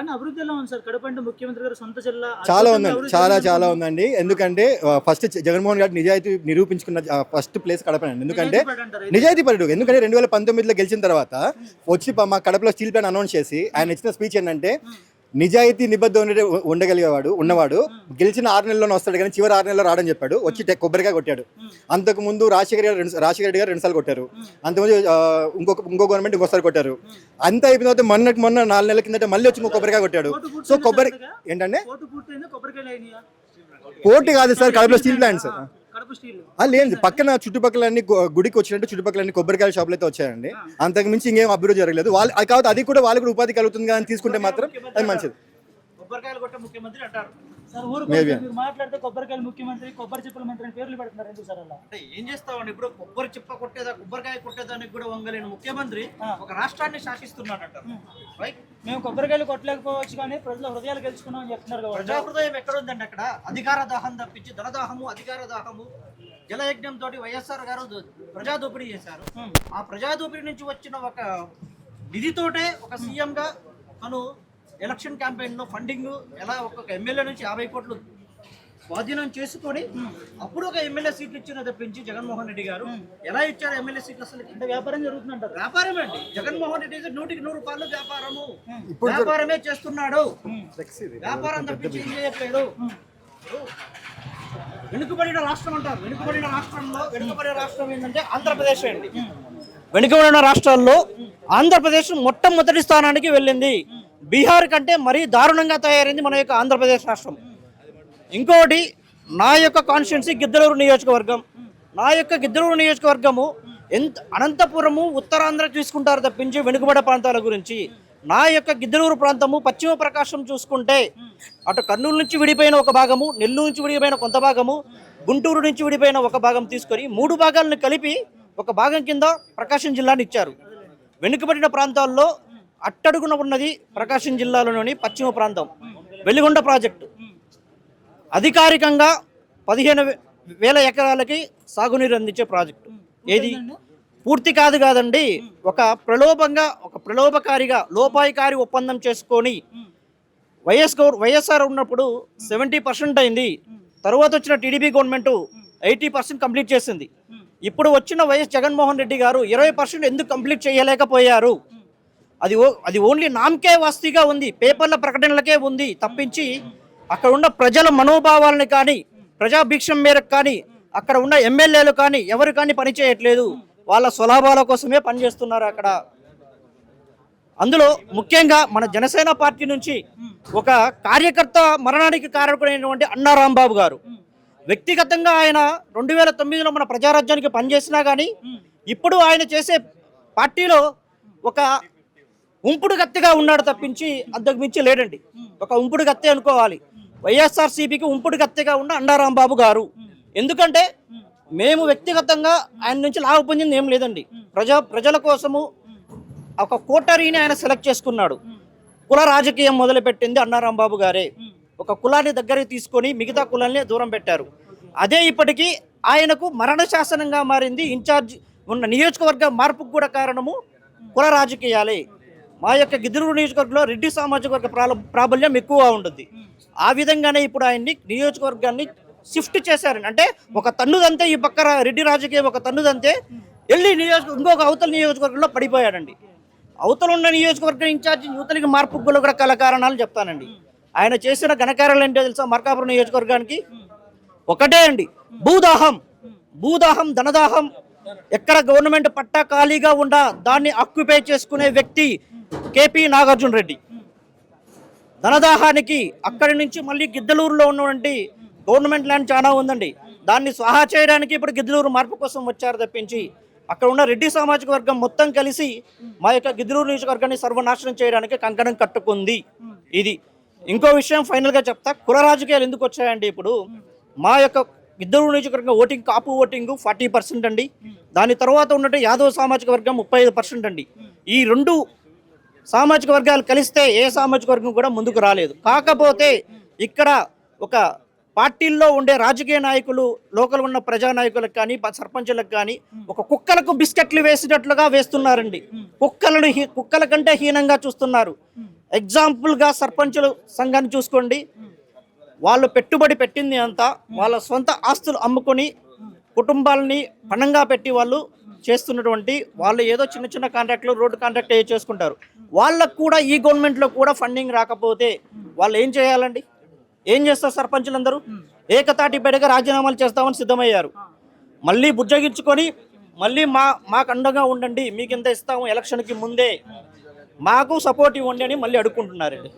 కానీ అభివృద్ధి ఎలా ఉంది సార్? కడప అంటే ముఖ్యమంత్రి గారు సొంత జిల్లా చాలా ఉందండి. చాలా. చాలా ఉందండి. ఎందుకంటే ఫస్ట్ జగన్మోహన్ గారు నిజాయితీ నిరూపించుకున్న ఫస్ట్ ప్లేస్ కడపనండి ఎందుకంటే నిజాయితీ పరుడు ఎందుకంటే రెండు వేల పంతొమ్మిదిలో గెలిచిన తర్వాత వచ్చి మా కడపలో స్టీల్ ప్లాంట్ అనౌన్స్ చేసి ఆయన ఇచ్చిన స్పీచ్ ఏంటంటే నిజాయితీ నిబద్ధ ఉండే ఉండగలిగేవాడు ఉన్నవాడు. గెలిచిన ఆరు నెలల్లోనే వస్తాడు కానీ చివరి ఆరు నెలల్లో రాడని చెప్పాడు. వచ్చి కొబ్బరికాయ కొట్టాడు. అంతకు ముందు రాజశేఖర్ గారు రెండు రాజశేఖర రెడ్డి గారు రెండుసార్లు కొట్టారు. అంతకుముందు ఇంకొక ఇంకో గవర్నమెంట్ ఇంకోసారి కొట్టారు. అంత అయిపోయిన తర్వాత మొన్నటి మొన్న నాలుగు నెలల కిందట మళ్ళీ వచ్చి ఇంకో కొబ్బరికాయ కొట్టాడు. సో కొబ్బరి సార్ ఏంటంటే పోటీ కాదు సార్ కడపలో స్టీల్ స్టీల్ ఆ, లేదు పక్కన చుట్టుపక్కల అన్ని గుడికి వచ్చినట్టు చుట్టుపక్కల అన్ని కొబ్బరికాయల షాపులు అయితే వచ్చాయండి. అంతకు మించి ఇంకేం అభివృద్ధి జరగలేదు. వాళ్ళు అది కాదు అది కూడా వాళ్ళకి కూడా ఉపాధి కలుగుతుంది కదా అని తీసుకుంటే మాత్రం అది మంచిది. కొబ్బరికాయలు ముఖ్యమంత్రి అంటారు. సార్ ఊరు Maybe. మీరు మాట్లాడితే కొబ్బరికాయలు ముఖ్యమంత్రి కొబ్బరి చిప్పల మంత్రి అని పేర్లు పెడుతున్నారు. ఎందుకు సార్ అలా? అంటే ఏం చేస్తామండి? ఇప్పుడు కొబ్బరి చిప్ప కొట్టేదా కొబ్బరికాయ కొట్టేదానికి కూడా వంగలేని ముఖ్యమంత్రి. ఒక రాష్ట్రాన్ని శాసిస్తున్నాడట రైట్ మేము కొబ్బరికాయలు కొట్టలేకపోవచ్చు కానీ ప్రజల హృదయాలు గెలుచుకున్నాం అని చెప్తున్నారు ప్రజా హృదయం ఎక్కడుందండి అక్కడ? అధికార దాహం తప్పించి ధనదాహము అధికార దాహము జలయజ్ఞం తోటి వైఎస్ఆర్ గారు ప్రజా దోపిడీ చేశారు. ఆ ప్రజా దోపిడీ నుంచి వచ్చిన ఒక నిధితోటే ఒక సీఎం గా తను ఎలక్షన్ క్యాంపెయిన్లో ఫండింగ్ ఎలా ఒక్కొక్క ఎమ్మెల్యే నుంచి యాభై కోట్లు స్వాధీనం చేసుకొని అప్పుడు ఒక ఎమ్మెల్యే సీట్లు ఇచ్చిన తప్పించి జగన్మోహన్ రెడ్డి గారు. ఎలా ఇచ్చారు ఎమ్మెల్యే సీట్లు అసలు? అంటే వ్యాపారం జరుగుతుందంటారు వ్యాపారం అండి. జగన్మోహన్ రెడ్డి గారు నూటికి నూరు రూపాయలు వ్యాపారము. వ్యాపారమే చేస్తున్నాడు. వ్యాపారం తప్పించి ఏం చేయట్లేదు. వెనుకబడిన రాష్ట్రం అంటారు. వెనుకబడిన రాష్ట్రంలో వెనుకబడిన రాష్ట్రం ఏంటంటే ఆంధ్రప్రదేశ్ అండి. వెనుకబడిన రాష్ట్రాల్లో ఆంధ్రప్రదేశ్ మొట్టమొదటి స్థానానికి వెళ్ళింది. బీహార్ కంటే మరీ దారుణంగా తయారైంది మన యొక్క ఆంధ్రప్రదేశ్ రాష్ట్రం. ఇంకోటి నా యొక్క కాన్స్టిట్యున్సీ గిద్దలూరు నియోజకవర్గం. నా యొక్క గిద్దలూరు నియోజకవర్గము ఎంత అనంతపురము ఉత్తరాంధ్ర తీసుకుంటారు తప్పించి వెనుకబడ ప్రాంతాల గురించి. నా యొక్క గిద్దలూరు ప్రాంతము పశ్చిమ ప్రకాశం చూసుకుంటే అటు కర్నూలు నుంచి విడిపోయిన ఒక భాగము నెల్లూరు నుంచి విడిపోయిన కొంత భాగము గుంటూరు నుంచి విడిపోయిన ఒక భాగం తీసుకొని మూడు భాగాలను కలిపి ఒక భాగం కింద ప్రకాశం జిల్లాని ఇచ్చారు. వెనుకబడిన ప్రాంతాల్లో అట్టడుగున ఉన్నది ప్రకాశం జిల్లాలోని పశ్చిమ ప్రాంతం వెలిగొండ ప్రాజెక్టు. అధికారికంగా పదిహేను వేల ఎకరాలకి సాగునీరు అందించే ప్రాజెక్టు. ఏది? పూర్తి కాదు కాదండి ఒక ప్రలోభంగా ఒక ప్రలోభకారిగా లోపాయికారి ఒప్పందం చేసుకొని వైఎస్ గౌర్ వైఎస్ఆర్ ఉన్నప్పుడు సెవెంటీ పర్సెంట్ అయింది. తర్వాత వచ్చిన TDP government eighty percent complete చేసింది. ఇప్పుడు వచ్చిన వైఎస్ జగన్మోహన్ రెడ్డి గారు ఇరవై పర్సెంట్ ఎందుకు కంప్లీట్ చేయలేకపోయారు? అది ఓ అది ఓన్లీ నామకే వస్తీగా ఉంది. పేపర్ల ప్రకటనలకే ఉంది. తప్పించి అక్కడ ఉన్న ప్రజల మనోభావాలని కానీ ప్రజాభిక్షం మేరకు కానీ అక్కడ ఉన్న ఎమ్మెల్యేలు కానీ ఎవరు కానీ పనిచేయట్లేదు. వాళ్ళ స్వలాభాల కోసమే పనిచేస్తున్నారు అక్కడ. అందులో ముఖ్యంగా మన జనసేన పార్టీ నుంచి ఒక కార్యకర్త మరణానికి కారకుడైనటువంటి అన్నారాంబాబు గారు. వ్యక్తిగతంగా ఆయన రెండు వేల తొమ్మిదిలో మన ప్రజారాజ్యానికి పనిచేసినా కానీ ఇప్పుడు ఆయన చేసే పార్టీలో ఒక ఉంపుడు గత్తెగా ఉన్నాడు తప్పించి అంతకు మించి లేడండి. ఒక ఉంపుడు గత్తె అనుకోవాలి. వైఎస్ఆర్ సిపికి ఉంపుడు గత్తెగా ఉన్న అన్నారాంబాబు గారు. ఎందుకంటే మేము వ్యక్తిగతంగా ఆయన నుంచి లాభ పొందింది ఏం లేదండి. ప్రజా ప్రజల కోసము ఒక కోటరీని ఆయన సెలెక్ట్ చేసుకున్నాడు. కుల రాజకీయం మొదలుపెట్టింది అన్నారాంబాబు గారే. ఒక కులాన్ని దగ్గరికి తీసుకొని మిగతా కులాన్ని దూరం పెట్టారు. అదే ఇప్పటికీ ఆయనకు మరణ శాసనంగా మారింది. ఇన్ఛార్జ్ ఉన్న నియోజకవర్గ మార్పుకు కూడా కారణము కుల రాజకీయాలే. మా యొక్క గిద్దలూరు నియోజకవర్గంలో రెడ్డి సామాజిక వర్గ ప్రాబల్యం ఎక్కువగా ఉంటుంది ఆ విధంగానే ఇప్పుడు ఆయన్ని నియోజకవర్గాన్ని షిఫ్ట్ చేశారని. అంటే ఒక తన్నుదంతే ఈ పక్క రెడ్డి రాజకీయం ఒక తన్నుదంతే వెళ్ళి నియోజక ఇంకొక అవతల నియోజకవర్గంలో పడిపోయాడండి. అవతల ఉన్న నియోజకవర్గం ఇన్ఛార్జి యువతలకి మార్పు కూడా కల కారణాలు చెప్తానండి. ఆయన చేసిన ఘనకార్యాలు ఏంటో తెలుసా? మార్కాపురం నియోజకవర్గానికి ఒకటే అండి. భూదాహం. భూదాహం ధనదాహం. ఎక్కడ గవర్నమెంట్ పట్టా ఖాళీగా ఉండా దాన్ని ఆక్యుపై చేసుకునే వ్యక్తి కేపీ నాగార్జున రెడ్డి. ధనదాహానికి అక్కడి నుంచి మళ్ళీ గిద్దలూరులో ఉన్నటువంటి గవర్నమెంట్ ల్యాండ్ చాలా ఉందండి. దాన్ని స్వాహా చేయడానికి ఇప్పుడు గిద్దలూరు మార్పు కోసం వచ్చారు తప్పించి అక్కడ ఉన్న రెడ్డి సామాజిక వర్గం మొత్తం కలిసి మా యొక్క గిద్దలూరు నియోజకవర్గాన్ని సర్వనాశనం చేయడానికి కంకణం కట్టుకుంది. ఇది ఇంకో విషయం ఫైనల్గా చెప్తా కుల రాజకీయాలు ఎందుకు వచ్చాయండి ఇప్పుడు? మా యొక్క గిద్దలూరు నియోజకవర్గం voting Kapu voting forty percent అండి. దాని తర్వాత ఉన్నట్టు యాదవ సామాజిక వర్గం ముప్పై ఐదు పర్సెంట్ అండి. ఈ రెండు సామాజిక వర్గాలు కలిస్తే ఏ సామాజిక వర్గం కూడా ముందుకు రాలేదు. కాకపోతే ఇక్కడ ఒక పార్టీల్లో ఉండే రాజకీయ నాయకులు లోకల్ ఉన్న ప్రజా నాయకులకు కానీ సర్పంచులకు కానీ ఒక కుక్కలకు బిస్కెట్లు వేసినట్లుగా వేస్తున్నారండి. కుక్కలను హీ- కుక్కల కంటే హీనంగా చూస్తున్నారు. ఎగ్జాంపుల్గా సర్పంచుల సంఘాన్ని చూసుకోండి. వాళ్ళు పెట్టుబడి పెట్టింది అంతా వాళ్ళ సొంత ఆస్తులు అమ్ముకొని కుటుంబాలని పణంగా పెట్టి వాళ్ళు చేస్తున్నటువంటి వాళ్ళు ఏదో చిన్న చిన్న కాంట్రాక్ట్లు రోడ్డు కాంట్రాక్ట్ ఏ చేసుకుంటారు. వాళ్ళకు కూడా ఈ గవర్నమెంట్లో కూడా ఫండింగ్ రాకపోతే వాళ్ళు ఏం చేయాలండి? ఏం చేస్తారు సర్పంచులందరూ? ఏకతాటి రాజీనామాలు చేస్తామని సిద్ధమయ్యారు. మళ్ళీ బుజ్జగించుకొని మళ్ళీ మా మాకు అండగా ఉండండి మీకు ఎంత ఇస్తాము ఎలక్షన్కి ముందే మాకు సపోర్ట్ ఇవ్వండి అని మళ్ళీ అడుక్కుంటున్నారండి.